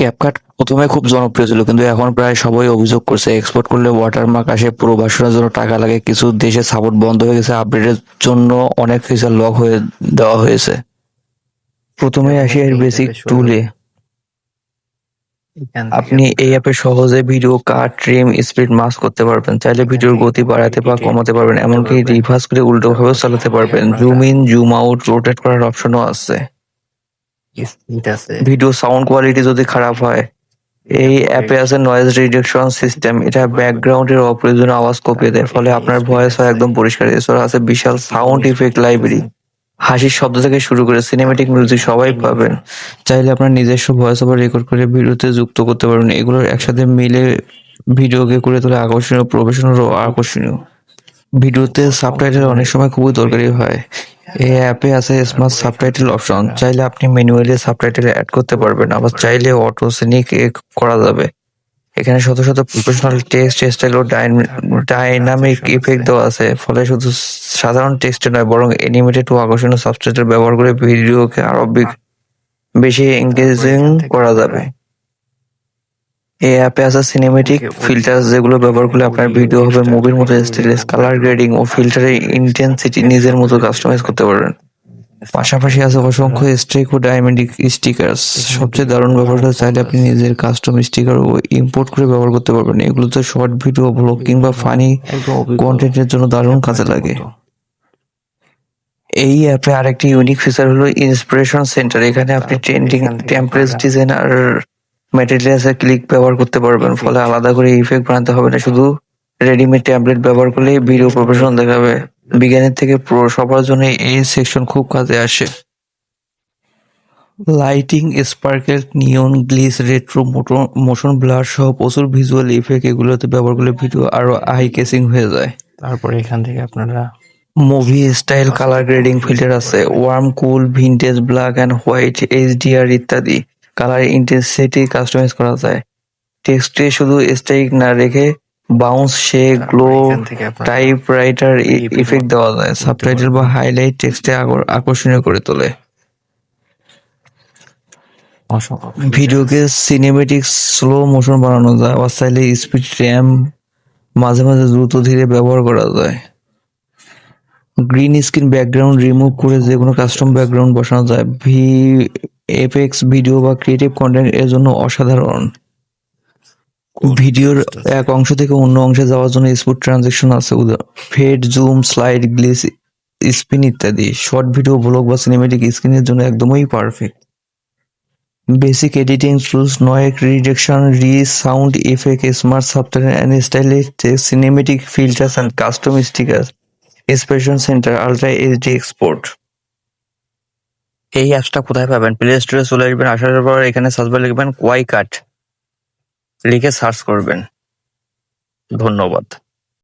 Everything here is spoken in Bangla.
ক্যাপকাট প্রথমে খুব জনপ্রিয় ছিল, কিন্তু এখন প্রায় সবাই অভিযোগ করছে এক্সপোর্ট করলে ওয়াটারমার্ক আসে প্রবাসনের জন্য টাকা লাগে, কিছু দেশে সাপোর্ট বন্ধ হয়ে গেছে আপডেটের জন্য অনেক ফিচার লক হয়ে দেওয়া হয়েছে। প্রথমে আসি এর বেসিক টুলে আপনি এই অ্যাপে সহজে ভিডিও কাট ট্রিম স্পিড মাস করতে পারবেন, চাইলে ভিডিওর গতি বাড়াতে বা কমাতে পারবেন, এমনকি রিভার্স করে উল্টো ভাবেও চালাতে পারবেন। Zoom in zoom out rotate করার অপশনও আছে। ভিডিও সাউন্ড কোয়ালিটি যদি খারাপ হয় এই অ্যাপে আছে নয়েজ রিডাকশন সিস্টেম এটা ব্যাকগ্রাউন্ডের অপ্রয়োজনীয় আওয়াজ কপিয়ে দেয় ফলে আপনার ভয়েস হয় একদম পরিষ্কার। এছাড়া আছে বিশাল সাউন্ড ইফেক্ট লাইব্রেরি হাসির শব্দ থেকে শুরু করে সিনেমেটিক মিউজিক সবাই পাবেন। চাইলে আপনার নিজস্ব ভয়েস ওভার রেকর্ড করে ভিডিওতে যুক্ত করতে পারবেন এগুলোর একসাথে মিলে ভিডিওকে করে তোলে আকর্ষণীয় প্রফেশনাল ও আকর্ষণীয়। ভিডিওতে সাবটাইটেল অনেক সময় খুবই দরকারি হয়। এই অ্যাপে আছে স্মার্ট সাবটাইটেল অপশন চাইলে আপনি ম্যানুয়ালি সাবটাইটেল অ্যাড করতে পারবেন, আবার চাইলে অটো সিনিক করা যাবে। এখানে শত শত প্রফেশনাল টেক্সট স্টাইল ও ডাইনামিক ইফেক্ট দেওয়া আছে। ফলে শুধু সাধারণ টেক্সটে নয়, বরং অ্যানিমেটেড ও আকর্ষণীয় সাবটাইটেল ব্যবহার করে ভিডিওকে আরও বেশি এঙ্গেজিং করা যাবে। এই অ্যাপে আছে সিনেমেটিক ফিল্টার যেগুলো ব্যবহার করলে আপনার ভিডিও হবে মুভির মতো স্টাইলিশ কালার গ্রেডিং ও ফিল্টারের ইন্টেন্সিটি নিজের মতো কাস্টমাইজ করতে পারবেন। পাশাপাশি আছে অসংখ্য স্ট্রিক ও ডায়মন্ডিক স্টিকার্স সবচেয়ে দারুণ ব্যাপারটা চাইলে আপনি নিজের কাস্টম স্টিকার ও ইম্পোর্ট করে ব্যবহার করতে পারবেন। এগুলো তো শর্ট ভিডিও ব্লগ কিংবা ফানি কন্টেন্টের জন্য দারুণ কাজে লাগে। এই অ্যাপে আরেকটি ইউনিক ফিচার হলো ইন্সপিরেশন সেন্টার এখানে আপনি ট্রেন্ডিং টেম্পলেটস ডিজাইন আর ম্যাটেরিয়ালসের ক্লিক ব্যবহার করতে পারবেন। ফলে আলাদা করে ইফেক্ট বানাতে হবে না শুধু রেডিমেড ট্যাবলেট ব্যবহার করলেই ভিডিও প্রফেশনাল দেখাবে। বিজ্ঞানের থেকে প্রো সবার জন্য এই সেকশন খুব কাজে আসে। Lighting sparkle neon glitch retro motor motion blur সহ প্রচুর ভিজুয়াল ইফেক্ট এগুলোতে ব্যবহার করলে ভিডিও আরও আই কেসিং হয়ে যায়। তারপরে এখান থেকে আপনারা movie style colour grading filter আছে। Warm cool vintage black and white HDR ইত্যাদি। কালার ইন্টেন্সিটি কাস্টমাইজ করা যায়। টেক্সটে শুধু স্টাইক না রেখে বাউন্স শে গ্লো টাইপ রাইটার ইফেক্ট দেওয়া যায়। সাবটাইটেল বা হাইলাইট টেক্সটে আকর্ষণীয় করে তোলে। ভিডিওকে সিনেমেটিক স্লো মোশন বানানো যায় আবার চাইলে স্পিড র্যাম মাঝে মাঝে দ্রুত ধীরে ব্যবহার করা যায়। গ্রিন স্ক্রিন ব্যাকগ্রাউন্ড রিমুভ করে যে কোনো কাস্টম ব্যাকগ্রাউন্ড বসানো যায়। ভি এফএক্স ভিডিও বা ক্রিয়েটিভ কন্টেন্ট এর জন্য অসাধারণ। ভিডিওর এক অংশ থেকে অন্য অংশে যাওয়ার জন্য স্মুথ ট্রানজেকশন আছে। Fade zoom slide glitch spin ইত্যাদি। শর্ট ভিডিও ব্লগ বা সিনেমেটিক স্ক্রিনের জন্য একদমই perfect basic editing tools noise reduction রি sound effect smart software and stylish cinematic filters and custom sticker expression center ultra HD export এই অ্যাপসটা কোথায় পাবেন? প্লে স্টোরে চলে আসবেন, আসার পর এখানে সার্চ বার লিখবেন কোয়াই কাট লিখে সার্চ করবেন। ধন্যবাদ।